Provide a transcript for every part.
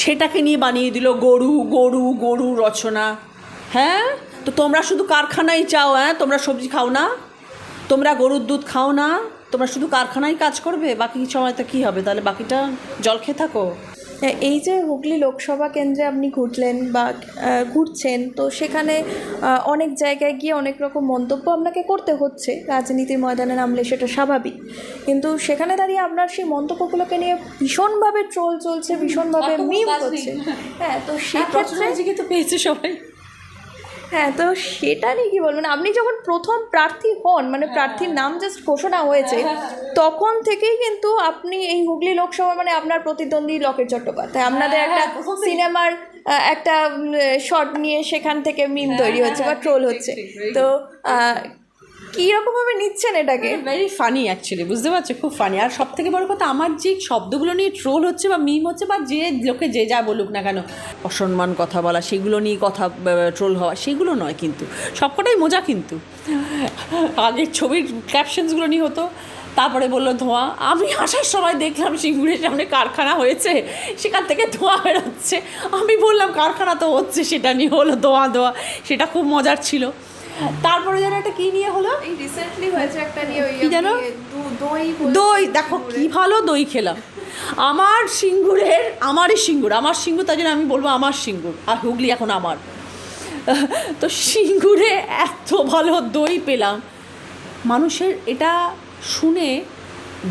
সেটাকে নিয়ে বানিয়ে দিল গরু গরু গরু রচনা। হ্যাঁ? তো তোমরা শুধু কারখানায় চাও হ্যাঁ? তোমরা সবজি খাও না? তোমরা গরুর দুধ খাও না? তোমরা শুধু কারখানায় কাজ করবে? বাকি সময় তো কী হবে? তাহলে বাকিটা জল খেয়ে থাকো। এই যে হুগলি লোকসভা কেন্দ্রে আপনি ঘুরলেন বা ঘুরছেন তো সেখানে অনেক জায়গায় গিয়ে অনেক রকম মন্তব্য আপনাকে করতে হচ্ছে। রাজনীতির ময়দানে নামলে সেটা স্বাভাবিক। কিন্তু সেখানে দাঁড়িয়ে আপনার সেই মন্তব্যগুলোকে নিয়ে ভীষণভাবে ট্রোল চলছে ভীষণভাবে মিম হচ্ছে। হ্যাঁ তো সেক্ষেত্রে তো পেয়েছে সবাই। হ্যাঁ তো সেটা নিয়ে কি বলবেন আপনি যখন প্রথম প্রার্থী হন মানে প্রার্থীর নাম জাস্ট ঘোষণা হয়েছে তখন থেকেই কিন্তু আপনি এই হুগলি লোকসভা মানে আপনার প্রতিদ্বন্দ্বী লকেট চট্টোপাধ্যায়। আপনাদের একটা সিনেমার একটা শট নিয়ে সেখান থেকে মিম তৈরি হচ্ছে বা ট্রোল হচ্ছে। তো কীরকমভাবে নিচ্ছেন এটাকে? ভেরি ফানি অ্যাকচুয়ালি বুঝতে পারছ? খুব ফানি আর সব থেকে বড় কথা, আমার যে শব্দগুলো নিয়ে ট্রোল হচ্ছে বা মিম হচ্ছে বা যে লোকে যে যা বলুক না কেন, অসম্মান কথা বলা, সেগুলো নিয়ে কথা ট্রোল হওয়া, সেগুলো নয় কিন্তু। সবকটাই মজা কিন্তু। আগের ছবির ক্যাপশনসগুলো নিয়ে হতো, তারপরে বলল ধোঁয়া। আমি আসার সময় দেখলাম সিঙ্গুরের সামনে কারখানা হয়েছে, সেখান থেকে ধোঁয়া বেরোচ্ছে। আমি বললাম, কারখানা তো হচ্ছে, সেটা নিয়ে হলো ধোঁয়া ধোঁয়া, সেটা খুব মজার ছিল। তারপরে যেন একটা কী নিয়ে রিসেন্টলি হয়েছে একটা নিয়ে ওই জানো? দই দই দেখো কি ভালো দই খেলাম। আমার সিঙ্গুরের আমারই সিঙ্গুর আমার সিঙ্গুর তাই জন্য আমি বলব আমার সিঙ্গুর আর হুগলি এখন আমার। তো সিঙ্গুরে এত ভালো দই পেলাম। মানুষের এটা শুনে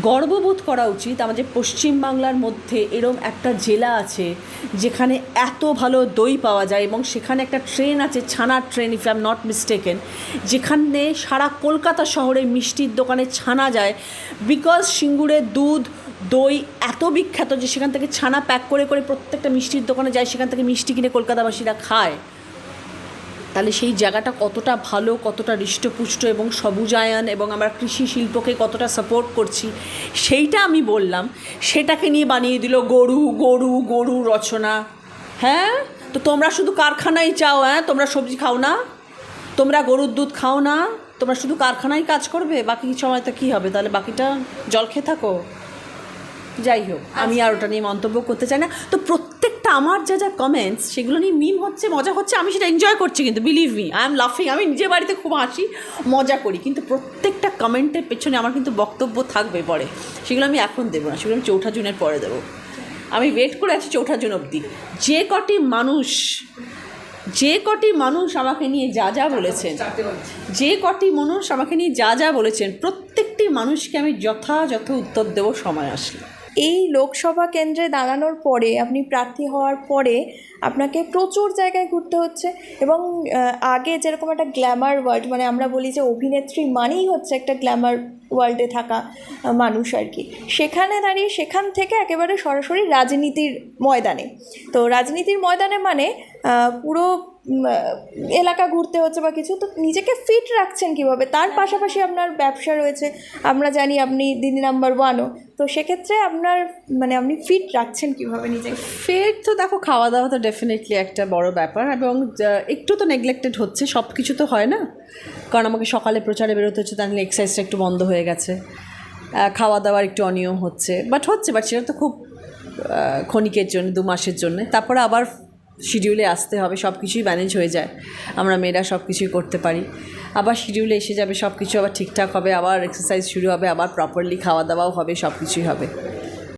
গর্ববোধ করা উচিত। আমাদের পশ্চিমবাংলার মধ্যে এরম একটা জেলা আছে, যেখানে এত ভালো দই পাওয়া যায় এবং সেখানে একটা ট্রেন আছে, ছানার train if I am not mistaken যেখানে সারা কলকাতা শহরে মিষ্টির দোকানে ছানা যায়। বিকজ সিঙ্গুরের দুধ, দই এত বিখ্যাত যে সেখান থেকে ছানা প্যাক করে করে প্রত্যেকটা মিষ্টির দোকানে যায়, সেখান থেকে মিষ্টি কিনে কলকাতাবাসীরা খায়। তাহলে সেই জায়গাটা কতটা ভালো, কতটা হৃষ্টপুষ্ট এবং সবুজায়ন এবং আমরা কৃষি শিল্পকে কতটা সাপোর্ট করছি, সেইটা আমি বললাম। সেটাকে নিয়ে বানিয়ে দিল গরু গরু গরু রচনা। হ্যাঁ? তো তোমরা শুধু কারখানায় চাও হ্যাঁ? তোমরা সবজি খাও না? তোমরা গরুর দুধ খাও না? তোমরা শুধু কারখানায় কাজ করবে? বাকি সময় তো কী হবে? তাহলে বাকিটা জল খেয়ে থাকো। যাই হোক, আমি আর ওটা নিয়ে মন্তব্য করতে চাই না। তো প্রত্যেকটা আমার যা যা কমেন্টস সেগুলো নিয়ে মিম হচ্ছে, মজা হচ্ছে, আমি সেটা এনজয় করছি কিন্তু বিলিভ মি আই এম লাফিং আমি নিজের বাড়িতে খুব হাসি, মজা করি। কিন্তু প্রত্যেকটা কমেন্টের পেছনে আমার কিন্তু বক্তব্য থাকবে পরে। সেগুলো আমি এখন দেবো না, সেগুলো আমি চৌঠা জুনের পরে দেবো। আমি ওয়েট করে আছি চৌঠা জুন অবধি। যে কটি মানুষ, যে কটি মানুষ আমাকে নিয়ে যা যা বলেছেন, যে কটি মানুষ আমাকে নিয়ে যা যা বলেছেন, প্রত্যেকটি মানুষকে আমি যথাযথ উত্তর দেবো সময় আসলে। এই লোকসভা কেন্দ্রে দাঁড়ানোর পরে, আপনি প্রার্থী হওয়ার পরে আপনাকে প্রচুর জায়গায় ঘুরতে হচ্ছে এবং আগে যেরকম একটা গ্ল্যামার ওয়ার্ল্ড মানে আমরা বলি যে অভিনেত্রী মানেই হচ্ছে একটা গ্ল্যামার ওয়ার্ল্ডে থাকা মানুষ আর কি। সেখানে দাঁড়িয়ে সেখান থেকে একেবারে সরাসরি রাজনীতির ময়দানে। তো রাজনীতির ময়দানে মানে পুরো এলাকা ঘুরতে হচ্ছে বা কিছু, তো নিজেকে ফিট রাখছেন কীভাবে? তার পাশাপাশি আপনার ব্যবসা রয়েছে, আমরা জানি আপনি দিদি নাম্বার ওয়ানও তো সেক্ষেত্রে আপনার মানে আপনি ফিট রাখছেন কীভাবে নিজেকে? ফিট তো দেখো খাওয়া দাওয়া তো ডেফিনেটলি একটা বড় ব্যাপার, এবং একটু তো নেগলেক্টেড হচ্ছে সব কিছু তো হয় না। কারণ আমাকে সকালে প্রচারে বেরোতে হচ্ছে তাহলে এক্সারসাইজটা একটু বন্ধ হয়ে গেছে। খাওয়া দাওয়ার একটু অনিয়ম হচ্ছে বাট হচ্ছে বাট সেটা তো খুব ক্ষণিকের জন্য, দু মাসের জন্য। তারপরে আবার শিডিউলে আসতে হবে সব কিছুই ম্যানেজ হয়ে যায়। আমরা মেয়েরা সব কিছুই করতে পারি। আবার শিডিউলে এসে যাবে সব কিছু আবার ঠিকঠাক হবে, আবার এক্সারসাইজ শুরু হবে, আবার প্রপারলি খাওয়া দাওয়াও হবে সব কিছুই হবে।